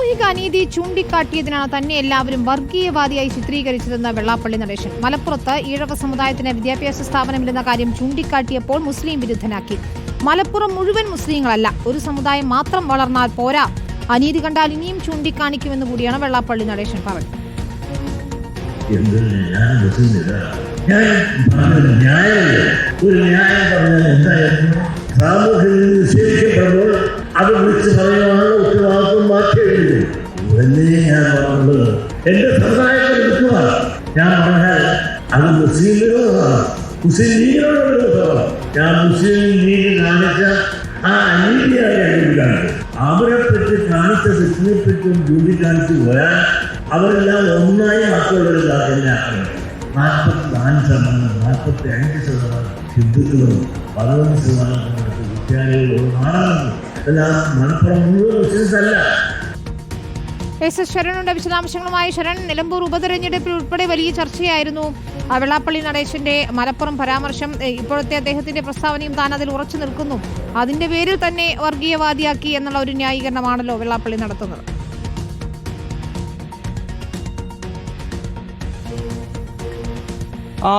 സാമൂഹിക അനീതി ചൂണ്ടിക്കാട്ടിയതിനാണ് തന്നെ എല്ലാവരും വർഗീയവാദിയായി ചിത്രീകരിച്ചതെന്ന് വെള്ളാപ്പള്ളി നടേശൻ. മലപ്പുറത്ത് ഈഴവ സമുദായത്തിന് വിദ്യാഭ്യാസ സ്ഥാപനമില്ലെന്ന കാര്യം ചൂണ്ടിക്കാട്ടിയപ്പോൾ മുസ്ലിം വിരുദ്ധനാക്കി. മലപ്പുറം മുഴുവൻ മുസ്ലിങ്ങളല്ല ഒരു സമുദായം മാത്രം വളർന്നാൽ പോരാ. അനീതി കണ്ടാൽ ഇനിയും ചൂണ്ടിക്കാണിക്കുമെന്ന് കൂടിയാണ് വെള്ളാപ്പള്ളി നടേശൻ പറഞ്ഞത്. ഒരു ന്യായം പറഞ്ഞാൽ എന്തായിരുന്നു? സാമൂഹ്യം ഞാൻ എന്റെ സമുദായത്തെ വിളിക്കുക ഞാൻ പറഞ്ഞാൽ അത് മുസ്ലിം വിരോധമാണ്. മുസ്ലിം ലീഗിനോട് വിരോധമാണ്. ഞാൻ മുസ്ലിം ലീഗ് കാണിച്ച ആ അനീതിയായി ചൂണ്ടിക്കാണിച്ചു അവരെ പറ്റി കാണിച്ച തെറ്റിനെ പറ്റും ചൂണ്ടിക്കാണിച്ചു പോയാൽ അവരെല്ലാം ഒന്നായി മക്കളുള്ളവരില്ലാത്ത നാൽപ്പത്തി നാല് ശതമാനം നാൽപ്പത്തി അഞ്ച് ശതമാനം ഹിന്ദുക്കളും പതിനൊന്ന് ശതമാനം വിദ്യാലയങ്ങളും നാടാണ്. എല്ലാം മലപ്പുറം മുഴുവൻ അല്ല എസ് എസ് ശരണുണ്ട് വിശദാംശങ്ങളുമായി ശരൺ നിലമ്പൂർ ഉപതെരഞ്ഞെടുപ്പിൽ ഉൾപ്പെടെ വലിയ ചർച്ചയായിരുന്നു. വെള്ളാപ്പള്ളി നടേശന്റെ മലപ്പുറം പരാമർശം ഇപ്പോഴത്തെ അദ്ദേഹത്തിന്റെ പ്രസ്താവനയും താൻ അതിൽ ഉറച്ചു നിൽക്കുന്നു. അതിന്റെ പേരിൽ തന്നെ വർഗീയവാദിയാക്കി എന്നുള്ള ഒരു ന്യായീകരണമാണല്ലോ വെള്ളാപ്പള്ളി നടത്തുന്നത്.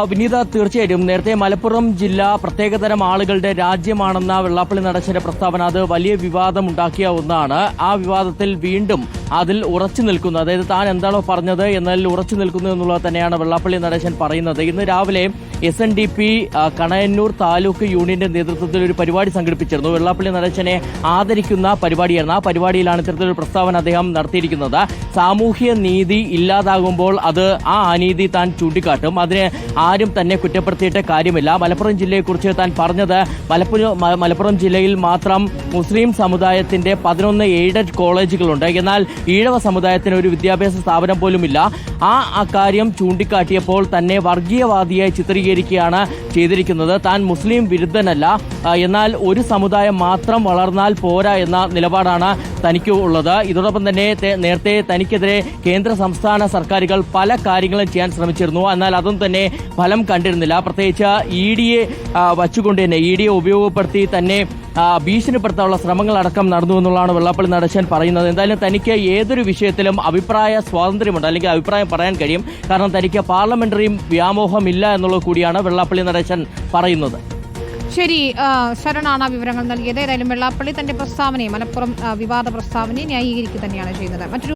വിനീത തീർച്ചയായിട്ടും. നേരത്തെ മലപ്പുറം ജില്ല പ്രത്യേകതരം ആളുകളുടെ രാജ്യമാണെന്ന വെള്ളാപ്പള്ളി നടച്ചന്റെ പ്രസ്താവന അത് വലിയ വിവാദം ഉണ്ടാക്കിയ ഒന്നാണ്. ആ വിവാദത്തിൽ വീണ്ടും അതിൽ ഉറച്ചു നിൽക്കുന്നു. അതായത് താൻ എന്താണോ പറഞ്ഞത് എന്നതിൽ ഉറച്ചു നിൽക്കുന്നു എന്നുള്ളത് തന്നെയാണ് വെള്ളാപ്പള്ളി നടേശൻ പറയുന്നത്. ഇന്ന് രാവിലെ S N D P Kanayannur taluk യൂണിയന്റെ നേതൃത്വത്തിൽ ഒരു പരിപാടി സംഘടിപ്പിച്ചിരുന്നു. വെള്ളാപ്പള്ളി നടേശനെ ആദരിക്കുന്ന പരിപാടിയായിരുന്നു. ആ പരിപാടിയിലാണ് ഇത്തരത്തിലൊരു പ്രസ്താവന അദ്ദേഹം നടത്തിയിരിക്കുന്നത്. സാമൂഹ്യ നീതി ഇല്ലാതാകുമ്പോൾ അത് ആ അനീതി താൻ ചൂണ്ടിക്കാട്ടും. അതിന് ആരും തന്നെ കുറ്റപ്പെടുത്തിയിട്ട് കാര്യമില്ല. മലപ്പുറം ജില്ലയെക്കുറിച്ച് താൻ പറഞ്ഞത് മലപ്പുറം മലപ്പുറം ജില്ലയിൽ മാത്രം മുസ്ലിം സമുദായത്തിന്റെ പതിനൊന്ന് എയ്ഡഡ് കോളേജുകളുണ്ട്. എന്നാൽ ഈഴവ സമുദായത്തിന് ഒരു വിദ്യാഭ്യാസ സ്ഥാപനം പോലുമില്ല. ആ അക്കാര്യം ചൂണ്ടിക്കാട്ടിയപ്പോൾ തന്നെ വർഗീയവാദിയായി ചിത്രീകരിക്കുകയാണ് ചെയ്തിരിക്കുന്നത്. താൻ മുസ്ലിം വിരുദ്ധനല്ല. എന്നാൽ ഒരു സമുദായം മാത്രം വളർന്നാൽ പോരാ എന്ന നിലപാടാണ് തനിക്ക് ഉള്ളത്. ഇതോടൊപ്പം തന്നെ നേരത്തെ നേരത്തെ തനിക്കെതിരെ കേന്ദ്ര സംസ്ഥാന സർക്കാരുകൾ പല കാര്യങ്ങളും ചെയ്യാൻ ശ്രമിച്ചിരുന്നു. എന്നാൽ അതൊന്നും തന്നെ ഫലം കണ്ടിരുന്നില്ല. പ്രത്യേകിച്ച് ഇ ഡിയെ വച്ചുകൊണ്ട് തന്നെ ഇ ഡിയെ ഉപയോഗപ്പെടുത്തി തന്നെ ഭീഷണിപ്പെടുത്താനുള്ള ശ്രമങ്ങളടക്കം നടന്നു എന്നുള്ളതാണ് വെള്ളാപ്പള്ളി നടശൻ പറയുന്നത്. എന്തായാലും തനിക്ക് ഏതൊരു വിഷയത്തിലും അഭിപ്രായ സ്വാതന്ത്ര്യമുണ്ട് അല്ലെങ്കിൽ അഭിപ്രായം പറയാൻ കഴിയും. കാരണം തനിക്ക് പാർലമെന്ററി വ്യാമോഹമില്ല എന്നുള്ളത് കൂടിയാണ് വെള്ളാപ്പള്ളി നടേശൻ പറയുന്നത്. ശരി ശരണാണ് വിവരങ്ങൾ നൽകിയത്. ഏതായാലും വെള്ളാപ്പള്ളി തന്റെ പ്രസ്താവനയെ മലപ്പുറം വിവാദ പ്രസ്താവനയെ ന്യായീകരിക്കുക തന്നെയാണ് ചെയ്യുന്നത് മറ്റൊരു